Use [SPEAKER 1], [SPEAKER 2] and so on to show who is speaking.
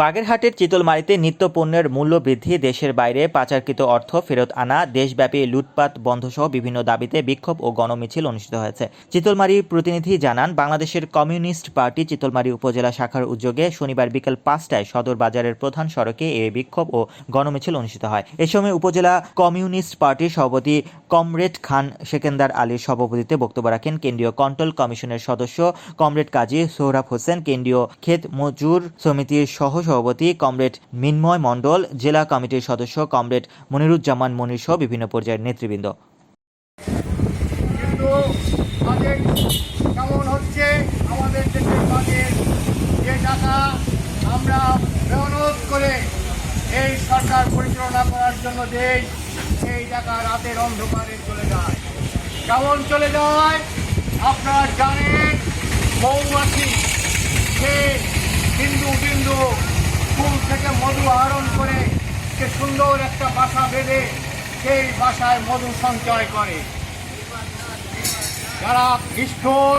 [SPEAKER 1] বাগেরহাটের চিতলমারিতে নিত্য পণ্যের মূল্য বৃদ্ধি দেশের বাইরে পাচারকৃত অর্থ ফেরত আনা, দেশব্যাপী লুটপাট বন্ধসহ বিভিন্ন দাবিতে বিক্ষোভ ও গণমিছিল অনুষ্ঠিত হয়েছে। চিতলমারির প্রতিনিধি জানান, বাংলাদেশের কমিউনিস্ট পার্টি চিতলমারী উপজেলা শাখার উদ্যোগে শনিবার বিকেল পাঁচটায় সদর বাজারের প্রধান সড়কে এই বিক্ষোভ ও গণমিছিল অনুষ্ঠিত হয়। এ সময় উপজেলা কমিউনিস্ট পার্টির সভাপতি কমরেড খান সেকেন্দার আলীর সভাপতিতে বক্তব্য রাখেন কেন্দ্রীয় কন্ট্রোল কমিশনের সদস্য কমরেড কাজী সোহরাব হোসেন, কেন্দ্রীয় ক্ষেত মজুর সমিতির সহ সভাপতি কমরেড মিন্ময় মণ্ডল, জেলা কমিটির সদস্য কমরেড মনিরুজ্জামান মনির সহ বিভিন্ন পর্যায়ের নেতৃবৃন্দ।
[SPEAKER 2] কেমন হচ্ছে? আমাদের দেশের যে টাকা আমরা মেহনত করে এই সরকার পরিচালনা করার জন্য দেই সেই টাকা রাতের অন্ধকারে চলে যায়। কেমন চলে যায়? আপনারা জানেন, মৌমাছি সুন্দর একটা বাসা বেঁধে সেই বাসায় মধু সঞ্চয় করে। যারা নিষ্ঠুর